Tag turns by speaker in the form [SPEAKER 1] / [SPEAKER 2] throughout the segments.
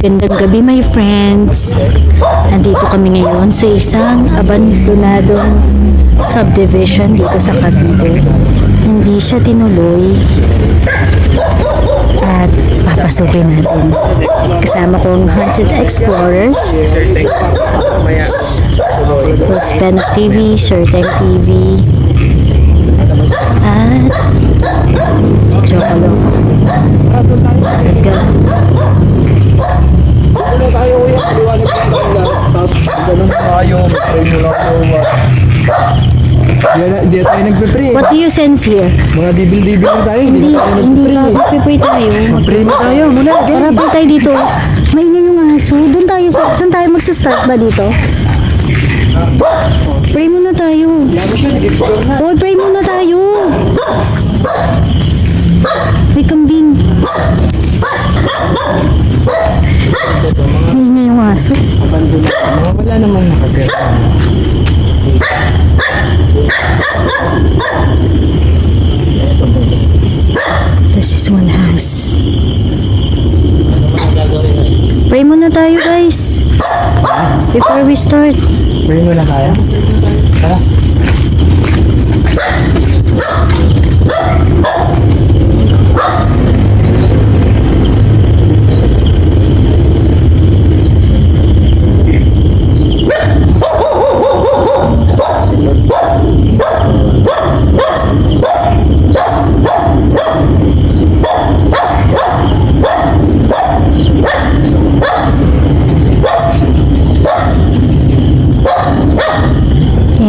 [SPEAKER 1] Magandang gabi my friends. Nandito kami ngayon sa isang abandonadong subdivision dito sa Cavite. Hindi siya tinuloy at papasukin natin. Kasama ko ang Haunted Explorers, Rospen TV, Certain TV, What do you sense here?
[SPEAKER 2] Mga dibil-dibil tayo. Hindi
[SPEAKER 1] Hindi,
[SPEAKER 2] na tayo
[SPEAKER 1] hindi
[SPEAKER 2] nagpe-pray.
[SPEAKER 1] ba? Mag-pray tayo.
[SPEAKER 2] Pray na tayo. Muna.
[SPEAKER 1] Tara po tayo dito. Maingay yung aso. Doon tayo. Sa, saan tayo magsa-start ba dito? Pray muna tayo. Oh, pray muna tayo. May kambing. Maingay yung aso.
[SPEAKER 2] Wala namang nakagaya.
[SPEAKER 1] Pray
[SPEAKER 2] mo na tayo.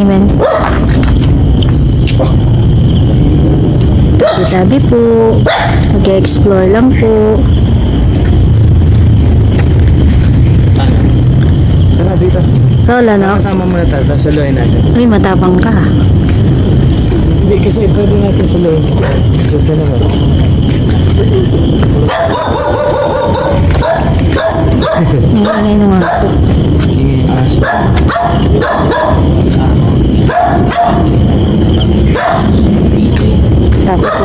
[SPEAKER 1] Amen. Tabi-tabi po. Mag-explore lang po.
[SPEAKER 2] Tara dito.
[SPEAKER 1] So, wala na.
[SPEAKER 2] Kasama muna tayo. Saluhin natin.
[SPEAKER 1] Uy, matapang ka.
[SPEAKER 2] Hindi kasi pwede natin saluhin. Gusto naman.
[SPEAKER 1] Nangyayari ng aso.
[SPEAKER 2] Sige. Aso.
[SPEAKER 1] Tabi po.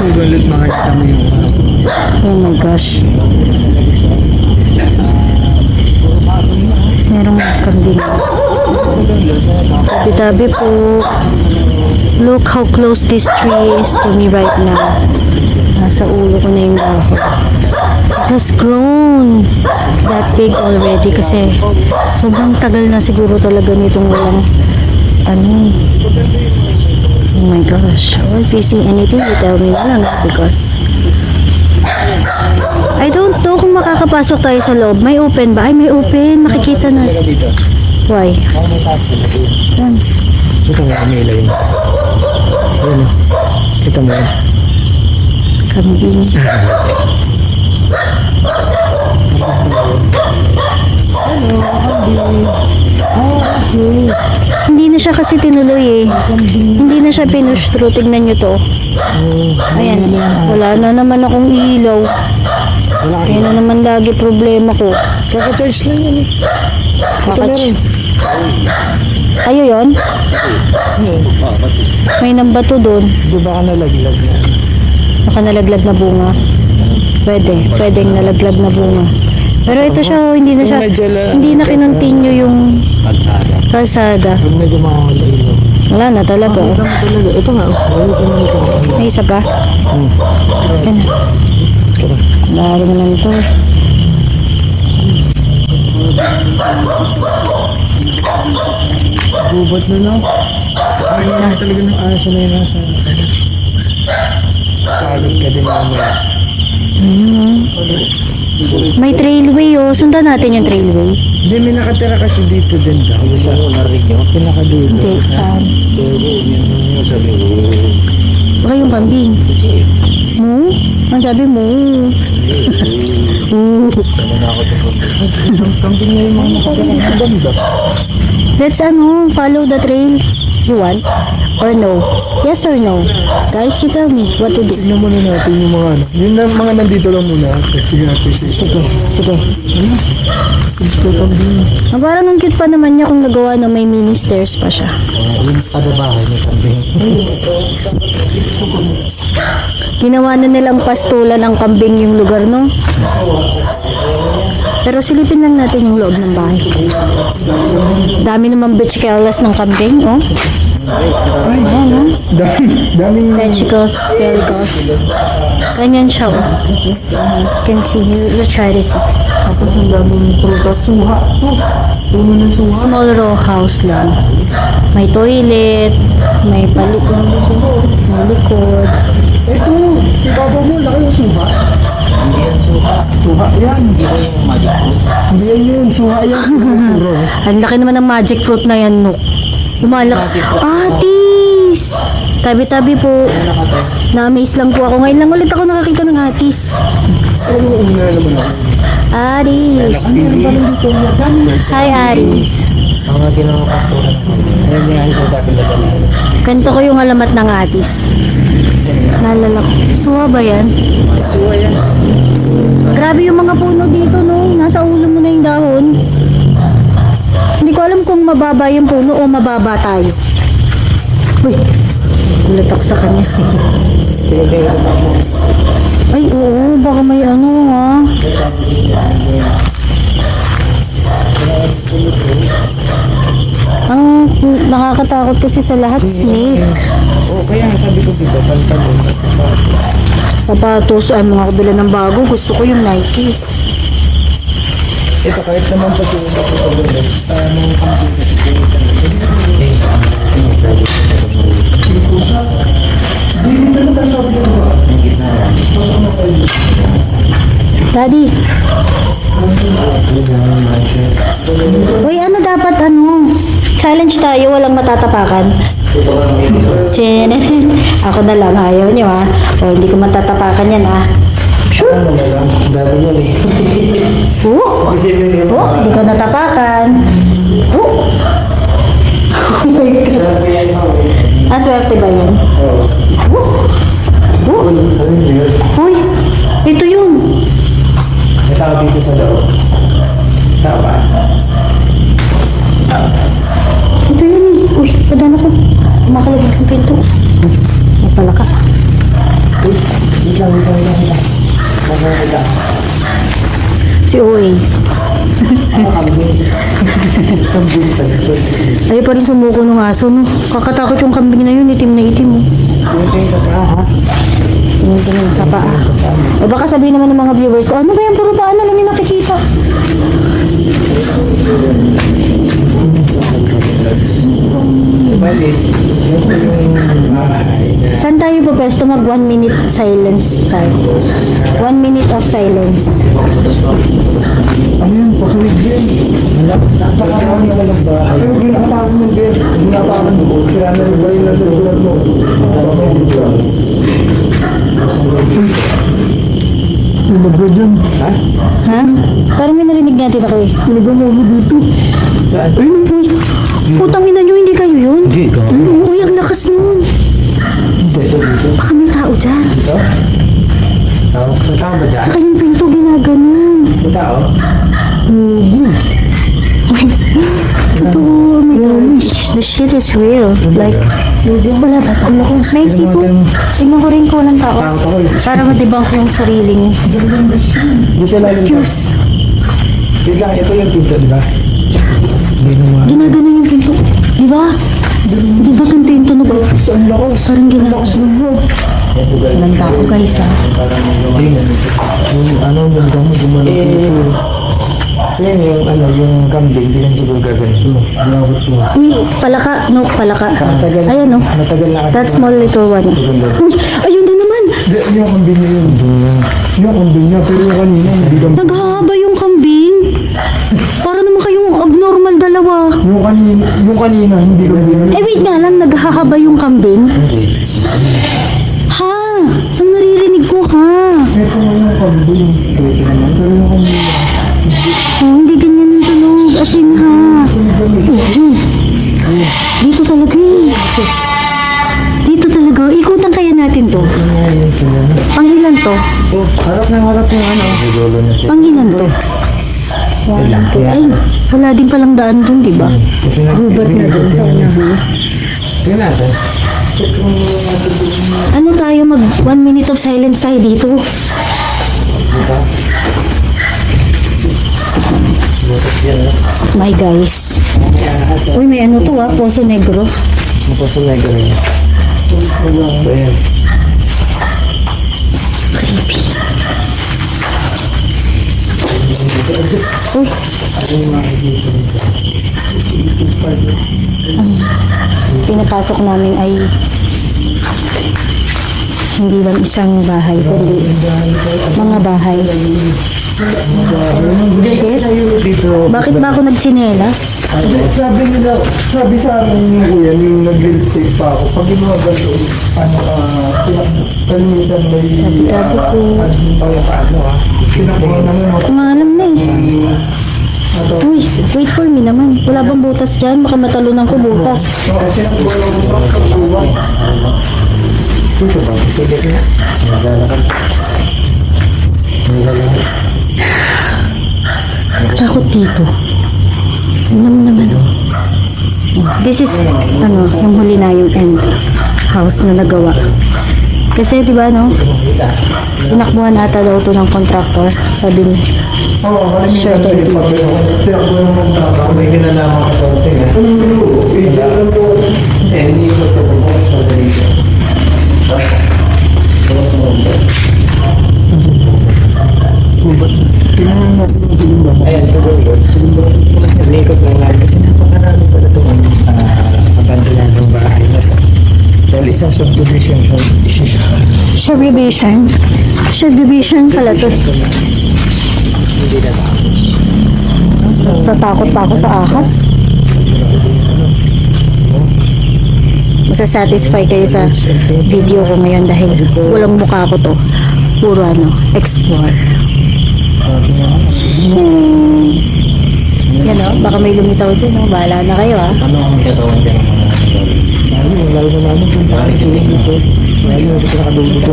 [SPEAKER 2] Mo yung
[SPEAKER 1] Oh my gosh. Merong kambing. Tabi-tabi po. Look how close this tree is to me right now. Nasa ulo ko na yung dahon. It has grown that big already kasi sobrang tagal na siguro talaga nitong walang ano. Oh my gosh. Oh, if you see anything, you tell me na lang because I don't know kung makakapasok tayo sa loob. May open ba? Ay, may open. Nakikita na. Why?
[SPEAKER 2] Ko.
[SPEAKER 1] Yan.
[SPEAKER 2] Ito nga, may ilaw yun. Ayun. oh. Kita mo yun.
[SPEAKER 1] Kambing. Hindi na siya kasi tinuloy eh. Hindi na siya pinush through. Tignan nyo to. Ayan. Wala na naman akong ilaw.
[SPEAKER 2] Wala.
[SPEAKER 1] Kaya na naman lagi problema ko.
[SPEAKER 2] Kaka-charge lang yan eh. Ito
[SPEAKER 1] Kakach-
[SPEAKER 2] meron.
[SPEAKER 1] Ayo yon. May nambato doon.
[SPEAKER 2] Di ba ka nalaglag na?
[SPEAKER 1] Baka nalaglag na bunga. Pwede. Pwedeng nalaglag na bunga. Pero ito siya, oh, hindi na siya, hindi na kinontinue yung
[SPEAKER 2] Kalsada. medyo.
[SPEAKER 1] Wala na talaga. Oh.
[SPEAKER 2] nga talaga. Ito nga. oh. Naman.
[SPEAKER 1] May isa pa?
[SPEAKER 2] Hmm.
[SPEAKER 1] Ayan na.
[SPEAKER 2] Tara.
[SPEAKER 1] Dahil mo lang ito.
[SPEAKER 2] Gubat na na. Ay, na talaga ng aso na yun nasa. Pagod ka din naman.
[SPEAKER 1] Hmm. May trailway oh. Sundan natin yung trailway.
[SPEAKER 2] Hindi, may nakatira kasi dito din daw. Sa? Pinakadulo.
[SPEAKER 1] Hindi, saan? Baka yung kambing. Mo? Ang sabi mo.
[SPEAKER 2] Kambing na yung mga nakatira. Ang ganda.
[SPEAKER 1] Let's ano, follow the trail. You want? Or no? Yes or no? Guys, you tell me what to do.
[SPEAKER 2] Tignan muna natin yung mga ano. Yung na, mga nandito lang muna. Sige natin. Sige. Sige. Kambing.
[SPEAKER 1] Ah, parang ang cute pa naman niya kung nagawa na may mini stairs pa siya.
[SPEAKER 2] Yung padabahay ni kambing.
[SPEAKER 1] Ginawa na nilang pastula ng kambing yung lugar, no? Pero silipin lang natin yung loob ng bahay. Dami naman bechicalas ng kambing, oh. Ayan, oh.
[SPEAKER 2] Dami, daming
[SPEAKER 1] Vegetables, pelicos. Ganyan siya, oh. You can see, you, you try this.
[SPEAKER 2] Tapos ang daming prutas. Suha. Oh, puno ng suha.
[SPEAKER 1] Small row house lang. May toilet, may palit, may likod.
[SPEAKER 2] Ito, si Baba mo, laki yung suha. Hindi yan suha. Suha yan. Hindi yan yung magic fruit. Hindi yan yun, suha yan. Puro.
[SPEAKER 1] Ang laki naman ng magic fruit na yan, Nook. Lumalak. Atis! Tabi-tabi po. Na-amaze lang po ako. Ngayon lang ulit ako nakakita ng atis.
[SPEAKER 2] Yung una naman ako?
[SPEAKER 1] Aris. Hi, Aris.
[SPEAKER 2] Mga. Ayun nga yung sasabi na dala.
[SPEAKER 1] Ganito ko yung alamat ng atis. Nalala ko. Suha ba yan?
[SPEAKER 2] Suha yan.
[SPEAKER 1] Grabe yung mga puno dito, no? Nasa ulo mo na yung dahon. Hindi ko alam kung mababa yung puno o mababa tayo. Uy, gulat ako sa kanya.
[SPEAKER 2] Sa.
[SPEAKER 1] Ay, oo, baka may ano, ha? Ang nakakatakot kasi sa lahat, snake.
[SPEAKER 2] Oo, kaya nga sabi ko dito, pantalon.
[SPEAKER 1] Sapatos, ay mga kabila ng bago. Gusto ko yung Nike.
[SPEAKER 2] Ito, kahit naman sa tuwing ako sa lunes, ano ang
[SPEAKER 1] Daddy. Uy, ano dapat ano? Challenge tayo, walang matatapakan. Ako na lang, ayaw niyo ha. O, hindi ko matatapakan yan ha. Sure. Oh,
[SPEAKER 2] yun
[SPEAKER 1] oh, hindi ko natapakan. Oh. Oh my God. Ah, swerte ba?
[SPEAKER 2] Oo.
[SPEAKER 1] Oh. Oh.
[SPEAKER 2] Yun?
[SPEAKER 1] Uy, ito yun.
[SPEAKER 2] May tao dito sa loob. Tao ba?
[SPEAKER 1] Ito yun eh. Uy, padaan ako. Makalagay ng pinto. May pala ka.
[SPEAKER 2] Uy, wait lang, wait lang, wait lang, wait lang. Wait lang.
[SPEAKER 1] Si Uy. Ayaw pa rin sumuko ng aso, no? Kakatakot yung kambing na yun, itim na itim, oh.
[SPEAKER 2] Yung tingin sa paa, ha?
[SPEAKER 1] Tingin-tingin sa paa. O baka sabihin naman ng mga viewers ko, ano ba yan, puro paa na lang yung nakikita.
[SPEAKER 2] Yung
[SPEAKER 1] Saan tayo po pwesto mag one minute silence tayo? One minute of silence.
[SPEAKER 2] Ano yun? Pasulig din. Napakarami naman ng bahay. Pero ginakatawan mo din. Ginakatawan mo. Kaya na rin ba yung nasa sulat mo? Sinabi dyan. Ha?
[SPEAKER 1] Ha? Parang may narinig natin ako eh.
[SPEAKER 2] Sinabi mo mo dito. Saan?
[SPEAKER 1] Ayun, uy. Putang ina nyo, hindi kayo yun?
[SPEAKER 2] Hindi, ikaw.
[SPEAKER 1] Mm, Uy, ang lakas nun.
[SPEAKER 2] Hindi, ito dito.
[SPEAKER 1] Baka may tao dyan.
[SPEAKER 2] Ito? Tao? May tao ba dyan?
[SPEAKER 1] Baka yung pinto ginaganon.
[SPEAKER 2] May tao?
[SPEAKER 1] Ito, oh my The shit is real. Like, wala ba ito? Naisip ko. Tingnan ko rin ko ng tao.
[SPEAKER 2] Tao ko eh.
[SPEAKER 1] Para ma-debunk yung sariling
[SPEAKER 2] Hindi sila lang.
[SPEAKER 1] excuse.
[SPEAKER 2] Wait lang, ito yung pinto, di ba?
[SPEAKER 1] Ginaganon yung pinto. Di ba? Di ba ganito yung tunog?
[SPEAKER 2] Saan lakas?
[SPEAKER 1] Parang ginaganon. Walang tao guys ha.
[SPEAKER 2] Yung ano, yung gamo, gumano dito. Yan yung ano, yung kambing, hindi lang siguro gagawin. Ginawat mo.
[SPEAKER 1] Uy, palaka. No, palaka.
[SPEAKER 2] Matagal,
[SPEAKER 1] Ayan no.
[SPEAKER 2] matagal na.
[SPEAKER 1] That small little one. Uy, ayun na naman.
[SPEAKER 2] Hindi, yung kambing niya yun. Yung kambing niya, pero yung kanina, hindi kambing.
[SPEAKER 1] Naghahaba yung kambing. Para naman kayong abnormal dalawa.
[SPEAKER 2] Yung kanina, yung kanina, hindi kambing.
[SPEAKER 1] Eh wait nga lang, naghahaba yung kambing.
[SPEAKER 2] Hindi.
[SPEAKER 1] Ha? Ang naririnig ko ha.
[SPEAKER 2] Ito
[SPEAKER 1] Oh, hindi ganyan yung tunog. As in ha. Eh, Dito talaga eh. Dito talaga
[SPEAKER 2] gusto niya.
[SPEAKER 1] Pangilan to?
[SPEAKER 2] Oh, harap na harap yung ano. Siya.
[SPEAKER 1] Pangilan to? Two. Ay, wala din palang daan dun, di ba? Gubat na dun.
[SPEAKER 2] Tingnan natin.
[SPEAKER 1] Ano tayo mag one minute of silence tayo dito? My guys. Uy, may ano to ah, Poso Negro.
[SPEAKER 2] Mapaso na gano'n. So, yan.
[SPEAKER 1] Uy, ang pinapasok namin ay hindi lang isang bahay, kundi mga bahay.
[SPEAKER 2] Dito,
[SPEAKER 1] Bakit ba ako nagchinelas?
[SPEAKER 2] sabi nila, sabi sa amin ni Kuya, yung nag-lipstick pa ako, pag yung mga ganito, ano, ah, kalimitan may,
[SPEAKER 1] Sabi ko.
[SPEAKER 2] ano, ano, ah, pinakuha namin mga
[SPEAKER 1] Umalam na eh. Uy, wait for me naman. Wala bang butas dyan? Baka matalunan ko butas.
[SPEAKER 2] Ito ba? Sige na. Naglalakad. Naglalakad.
[SPEAKER 1] Takot dito. Ano naman. This is, ano, yung huli na yung end house na nagawa. Kasi, di ba, no? Tinakbuhan ata daw to ng contractor. Sabi niya.
[SPEAKER 2] Oo, kalimitan may pagkuha. Pinakuha naman tama, may kinalaman ka sa atin, eh. Lang po. Eh, hindi ko ito bukas na dito. Ayan, ito ba yun? Nalikot lang lang kasi napakarami pala itong uh, abandonadong bahay na to. Dahil isang subdivision siya. Isisya.
[SPEAKER 1] Subdivision. Subdivision pala to.
[SPEAKER 2] Hindi na ba?
[SPEAKER 1] Tatakot pa ako sa ahas. Masasatisfy kayo sa video ko ngayon dahil walang mukha ko to. Puro ano, explore. Hmm. Yan o, baka may lumitaw dyan o. Bahala na kayo ah.
[SPEAKER 2] Ano ang katawan dyan ng mga Lalo, na namin kung bakit. Lalo na sa pinakadulo ko.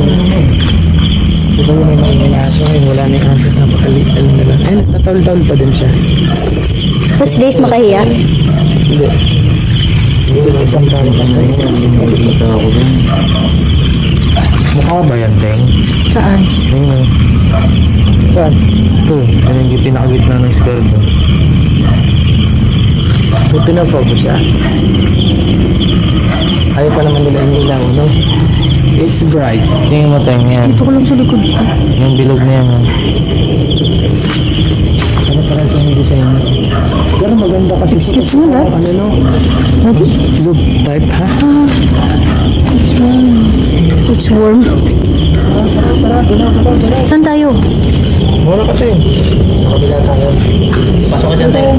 [SPEAKER 2] Diba yung may mga inaso ngayon, wala na yung answer, napakaliit alam nila. Ayun, tatal-tal pa din siya.
[SPEAKER 1] First days makahiya.
[SPEAKER 2] Hindi. Mukha ba yan, Teng?
[SPEAKER 1] Saan?
[SPEAKER 2] Tingnan. Saan? Ito, yan yung pinakagitna ng skirto. Buti na po siya. Ayaw pa naman nila yung ilaw, no? It's bright. Tingnan mo tayo yan.
[SPEAKER 1] Dito ko lang sa likod ko.
[SPEAKER 2] Yung bilog na yan, ha? Ano para sa yung design? Pero maganda kasi.
[SPEAKER 1] Excuse me, love.
[SPEAKER 2] Ano, no?
[SPEAKER 1] Ready?
[SPEAKER 2] Loop type, ha?
[SPEAKER 1] It's warm. It's warm. Saan tayo?
[SPEAKER 2] Mura kasi. Sa kabila tayo. Pasok ka dyan tayo.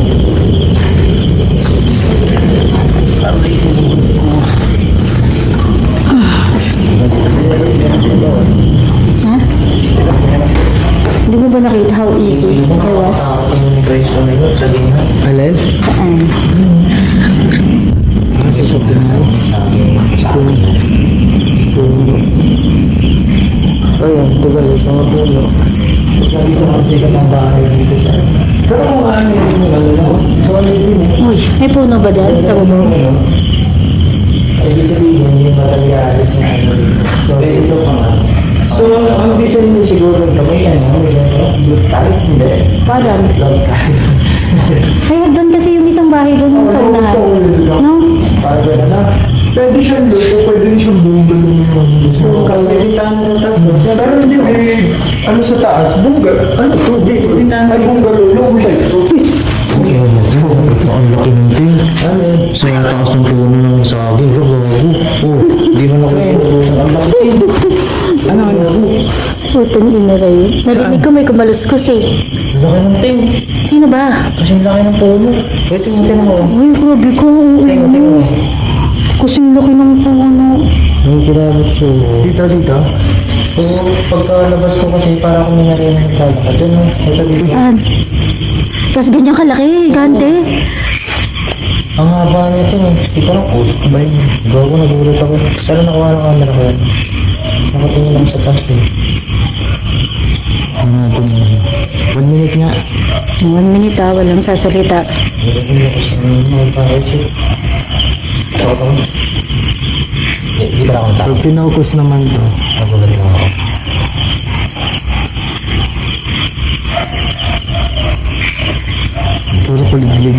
[SPEAKER 1] Ha? Hindi mo ba nakita how easy it was?
[SPEAKER 2] Alin?
[SPEAKER 1] Saan?
[SPEAKER 2] Kasi sobrang Spoon. Spoon. Ayun, tagal ito mga puno. Sabi ko kasi ka ng bahay dito sa... Pero kung ano yung ano no? Solid din eh.
[SPEAKER 1] Uy, may puno ba dyan? Sa baba?
[SPEAKER 2] Ano? Ibig sabihin, yung materialis na ano dito. So, ito pa nga. So, ang bisa nyo siguro may ano, ano, good type, hindi.
[SPEAKER 1] Parang.
[SPEAKER 2] Love type.
[SPEAKER 1] Ay, doon kasi yung isang bahay doon sa unahan. No?
[SPEAKER 2] Parang gano'n na. Pwede siyang dito, pwede rin siyang bungalow yung ano gusto mo. Kasi bintana sa taas, no? Pero hindi, may ano sa taas, bungalow. Ano to? Di, bintana ay bungalow, low light. Ito, ang laki ng ting. Ano yun? Sa taas ng puno ng saging, gago. Oh, di mo na kayo. Ang laki ting. Ano, ano?
[SPEAKER 1] Putang ina rin. Narinig ko may kumaluskos eh.
[SPEAKER 2] Ang laki ng ting.
[SPEAKER 1] Sino ba?
[SPEAKER 2] Kasi ang laki ng puno. Pwede mo tingnan mo.
[SPEAKER 1] Uy, grabe ko.
[SPEAKER 2] Tingnan mo.
[SPEAKER 1] Kasi laki ng puno.
[SPEAKER 2] Yung kinabot ko. Dito, dito. So, pagkalabas ko kasi para kung may narinig naglalakad. Doon, no? Ito dito.
[SPEAKER 1] Saan? Tapos ganyan kalaki, gante.
[SPEAKER 3] Ang haba nito eh. Hindi ko lang usok ba yun. Gago nagulat ako. Pero nakuha ng camera ko yan. Nakatingin lang sa taas eh. Ano natin yun? One minute nga.
[SPEAKER 1] One minute ah, walang sasalita.
[SPEAKER 3] Nagagawin ako sa mga parachute. Takot ako. Hindi pa akong takot. Pag naman to. Nagulat lang ako. Puro paliglig.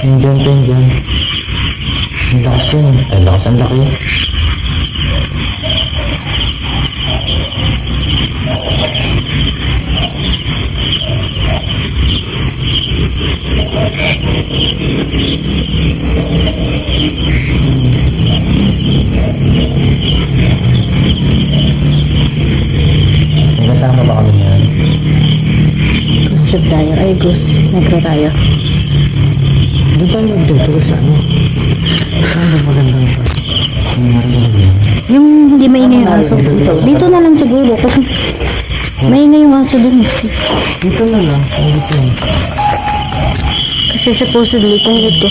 [SPEAKER 3] Yung dyan, yung dyan. Ang lakas yun. Ang lakas, ang laki. May kasama ba kami yan?
[SPEAKER 1] Ghost tayo. Ay, ghost. Negro tayo.
[SPEAKER 3] Doon tayo magdito sa ano?
[SPEAKER 1] Maingay yung aso. Dito na lang siguro. Kasi maingay yung aso dun.
[SPEAKER 3] Dito na lang. Ang dito lang.
[SPEAKER 1] Kasi supposedly, kung ito,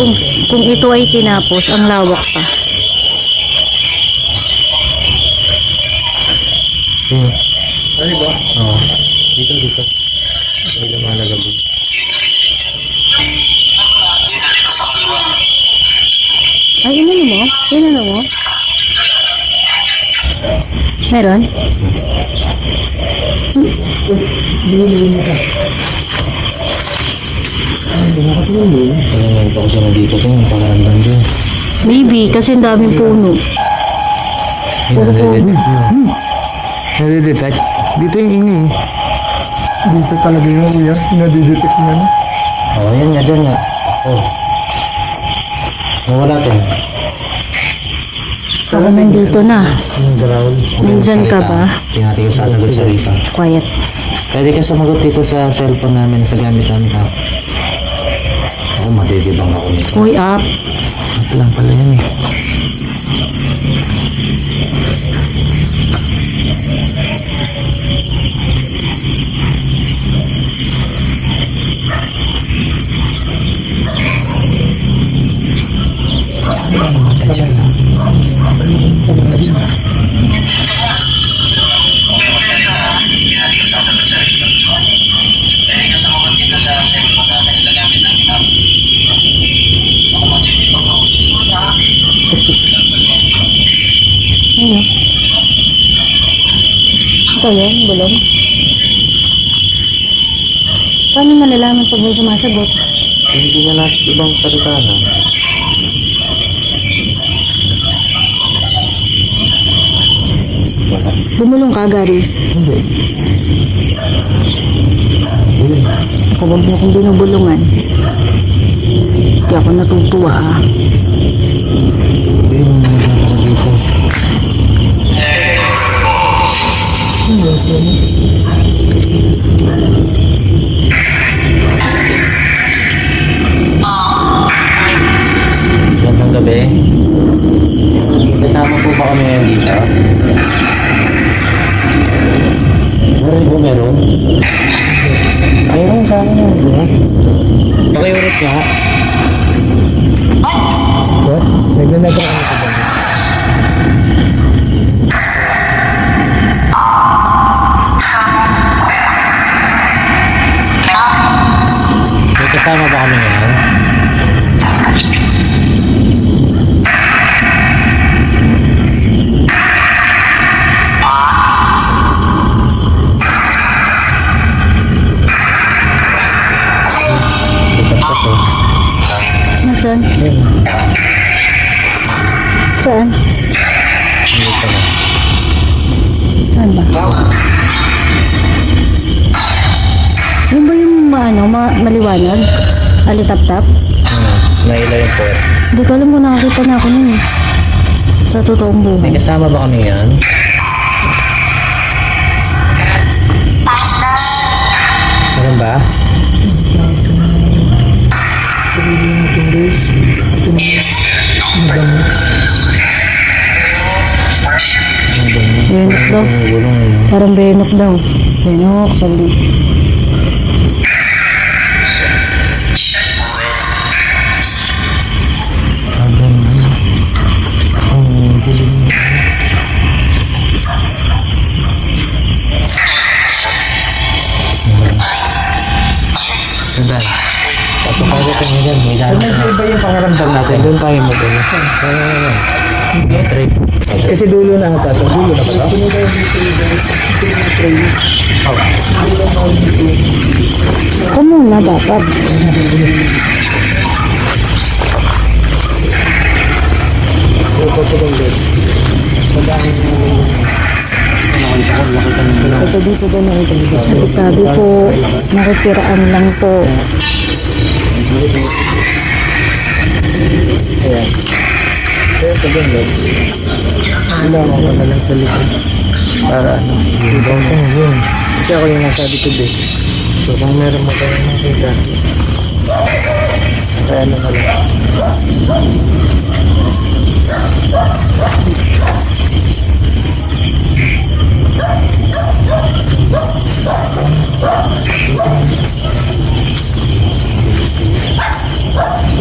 [SPEAKER 1] kung, kung ito ay tinapos, ang lawak pa.
[SPEAKER 3] Sino? Ano ba? Oo. Dito, dito. May lumalagabog.
[SPEAKER 1] Ay, inano mo? Inano mo? Meron?
[SPEAKER 3] Yung pakaramdam dyan.
[SPEAKER 1] Maybe, kasi ang daming puno.
[SPEAKER 3] Nadidetect? Dito yung ingay. Dito talaga yung kuya. Nadidetect na. Oo, oh, yan nga, dyan nga. Oh. Nawala tayo.
[SPEAKER 1] Ako nandito na. Nandyan ka ba?
[SPEAKER 3] Hindi natin yung sasagot sa Rita.
[SPEAKER 1] Quiet.
[SPEAKER 3] Pwede ka sumagot dito sa cellphone namin sa gamit namin ha. Ako madidibang ako nito.
[SPEAKER 1] Uy, up.
[SPEAKER 3] Ito lang pala yan eh.
[SPEAKER 1] Ito yun, bulong. Paano malalaman pag may sumasagot?
[SPEAKER 3] Hindi na natin ibang salita na.
[SPEAKER 1] Bumulong ka, Gary.
[SPEAKER 3] Hindi.
[SPEAKER 1] Ako wag mo akong binubulungan. Hindi ako natutuwa, ah.
[SPEAKER 3] Ayun, nagkaka na dito. Gandang gabi. Meron po meron? Meron sa akin yun, di ba? Pakiulit nga. What? Naglalagay ka na sa bagay. May kasama ba kami ngayon?
[SPEAKER 1] Maliwanag? Alitap-tap?
[SPEAKER 3] Hmm. Naila yung port.
[SPEAKER 1] Hindi ko alam kung nakakita na ako nun eh. Sa totoong
[SPEAKER 3] May
[SPEAKER 1] buhay.
[SPEAKER 3] kasama ba kami yan?
[SPEAKER 2] Meron ba?
[SPEAKER 1] Benok daw. Parang benok daw. Benok. Sabi
[SPEAKER 2] natin. Doon tayo mo doon. Kasi dulo na ata. ito. Dulo na pala.
[SPEAKER 1] Ako muna dapat. Ito dito daw na ito. Sabi po, nakikiraan lang po.
[SPEAKER 2] Ayan. Kaya ito ba yun? Wala ako na lang sa likod. Para ano. Diba ko yun. Kasi ako yung nasa likod eh. So kung meron mo kayo nakita. Kaya na lang.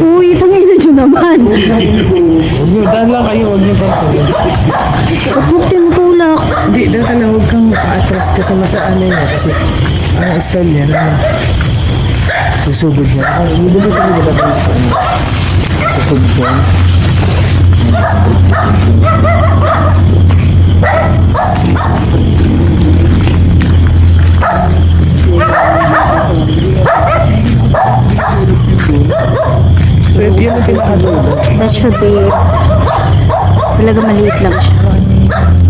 [SPEAKER 1] Uy, itong ino nyo naman.
[SPEAKER 2] Huwag nyo, dahil lang kayo. Huwag nyo pansin.
[SPEAKER 1] Tinutulak.
[SPEAKER 2] Hindi, dahil ka na huwag kang atras kasi masaan na yun. Kasi ang style niya na susugod niya. Ah, hindi ba sa mga ba ano? Susugod niya. So, yun ang pinakadulo.
[SPEAKER 1] That should be. Talaga maliit lang siya.